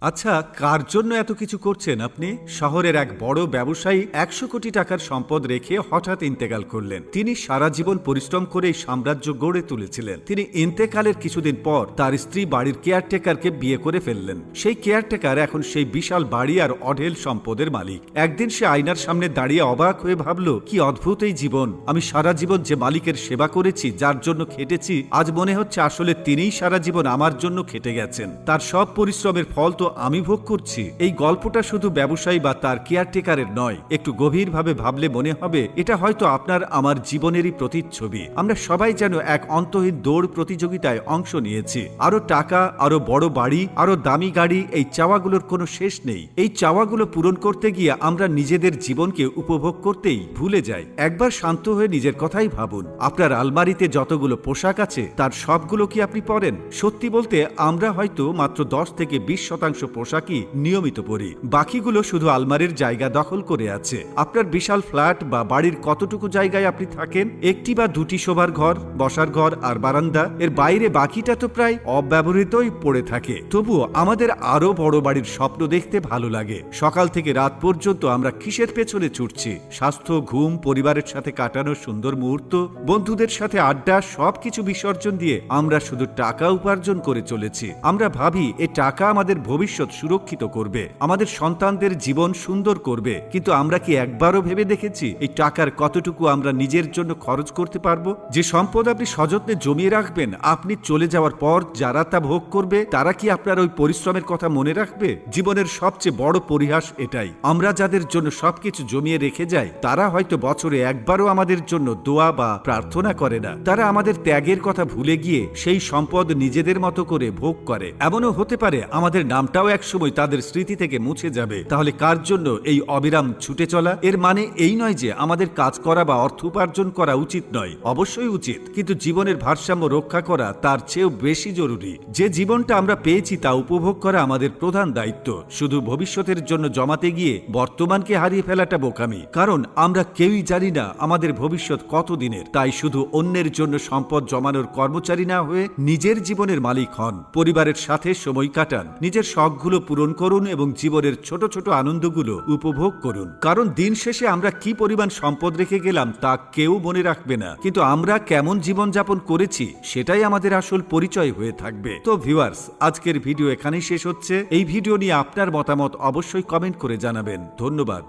আচ্ছা কার জন্য এত কিছু করছেন আপনি? শহরের এক বড় ব্যবসায়ী একশো কোটি টাকার সম্পদ রেখে হঠাৎ ইন্তেকাল করলেন। তিনি সারা জীবন পরিশ্রম করে সাম্রাজ্য গড়ে তুলেছিলেন। তিনি ইন্তেকালের কিছুদিন পর তার স্ত্রী বাড়ির কেয়ারটেকারকে বিয়ে করে ফেললেন। সেই কেয়ারটেকার এখন সেই বিশাল বাড়ি আর অঢেল সম্পদের মালিক। একদিন সে আয়নার সামনে দাঁড়িয়ে অবাক হয়ে ভাবল, কি অদ্ভুত এই জীবন! আমি সারা জীবন যে মালিকের সেবা করেছি, যার জন্য খেটেছি, আজ মনে হচ্ছে আসলে তিনিই সারা জীবন আমার জন্য খেটে গেছেন। তার সব পরিশ্রমের ফল তো আমি ভোগ করছি। এই গল্পটা শুধু ব্যবসায়ী বা তার কেয়ারটেকারের নয়, একটু গভীরভাবে ভাবলে মনে হবে, এটা হয়তো আপনার আমার জীবনেরই প্রতিচ্ছবি। আমরা সবাই যেন এক অন্তহীন দৌড় প্রতিযোগিতায় অংশ নিয়েছি। আরও টাকা আরও বড় বাড়ি আরও দামি গাড়ি, এই চাওয়াগুলোর কোনো শেষ নেই। এই চাওয়াগুলো পূরণ করতে গিয়ে আমরা নিজেদের জীবনকে উপভোগ করতেই ভুলে যাই। একবার শান্ত হয়ে নিজের কথাই ভাবুন। আপনার আলমারিতে যতগুলো পোশাক আছে, তার সবগুলো কি আপনি পরেন? সত্যি বলতে, আমরা হয়তো মাত্র দশ থেকে বিশ শতাংশ পোশাকই নিয়মিত পরি। বাকিগুলো শুধু আলমারির জায়গা দখল করে আছে। আপনার বিশাল ফ্ল্যাট বা বাড়ির কতটুকু জায়গায় আপনি থাকেন? একটি বা দুটি শোবার ঘর, বসার ঘর আর বারান্দা। এর বাইরে বাকিটা তো প্রায় অব্যবহৃতই পড়ে থাকে। তবুও আমাদের আরও বড় বাড়ির স্বপ্ন দেখতে ভালো লাগে। সকাল থেকে রাত পর্যন্ত আমরা কিসের পেছনে ছুটছি? স্বাস্থ্য, ঘুম, পরিবারের সাথে কাটানো সুন্দর মুহূর্ত, বন্ধুদের সাথে আড্ডা, সবকিছু বিসর্জন দিয়ে আমরা শুধু টাকা উপার্জন করে চলেছি। আমরা ভাবি, এ টাকা আমাদের ভবিষ্যৎ সুরক্ষিত করবে। আমাদের সন্তানদের জীবন সুন্দর করবে। কিন্তু আমরা কি একবারও ভেবে দেখেছি এই টাকার কতটুকু আমরা নিজের জন্য খরচ করতে পারব? যে সম্পদ আপনি সযত্নে জমিয়ে রাখবেন, আপনি চলে যাওয়ার পর যারা তা ভোগ করবে, তারা কি আপনার ওই পরিশ্রমের কথা মনে রাখবে? জীবনের সবচেয়ে বড় পরিহাস এটাই। আমরা যাদের জন্য সবকিছু জমিয়ে রেখে যাই, তারা হয়তো বছরে একবারও আমাদের জন্য দোয়া বা প্রার্থনা করে না। তারা আমাদের ত্যাগের কথা ভুলে গিয়ে সেই সম্পদ নিজেদের মতো করে ভোগ করে। এমনও হতে পারে আমাদের নামটাও একসময় তাদের স্মৃতি থেকে মুছে যাবে। তাহলে কার জন্য এই অবিরাম ছুটে চলা? এর মানে এই নয় যে আমাদের কাজ করা বা অর্থ উপার্জন করা উচিত নয়। অবশ্যই উচিত, কিন্তু জীবনের ভারসাম্য রক্ষা করা তার চেয়েও বেশি জরুরি। যে জীবনটা আমরা পেয়েছি তা উপভোগ করা আমাদের প্রধান দায়িত্ব। শুধু ভবিষ্যতের জন্য জমাতে গিয়ে বর্তমানকে হারিয়ে ফেলাটা বোকামি। কারণ আমরা কেউই জানি না আমাদের ভবিষ্যৎ কতদিনের। তাই শুধু অন্যের জন্য সম্পদ জমানোর কর্মচারী না হয়ে নিজের জীবনের মালিক হন। পরিবারের সাথে সময় কাটান, নিজের শখগুলো পূরণ করুন এবং জীবনের ছোট ছোট আনন্দগুলো উপভোগ করুন। কারণ দিন শেষে আমরা কি পরিমাণ সম্পদ রেখে গেলাম তা কেউ মনে রাখবে না। কিন্তু আমরা কেমন জীবন যাপন করেছি সেটাই আমাদের আসল পরিচয় হয়ে থাকবে। তো ভিউয়ার্স, আজকের ভিডিও এখানেই শেষ হচ্ছে। এই ভিডিও নিয়ে আপনার মতামত অবশ্যই কমেন্ট করে জানাবেন। ধন্যবাদ।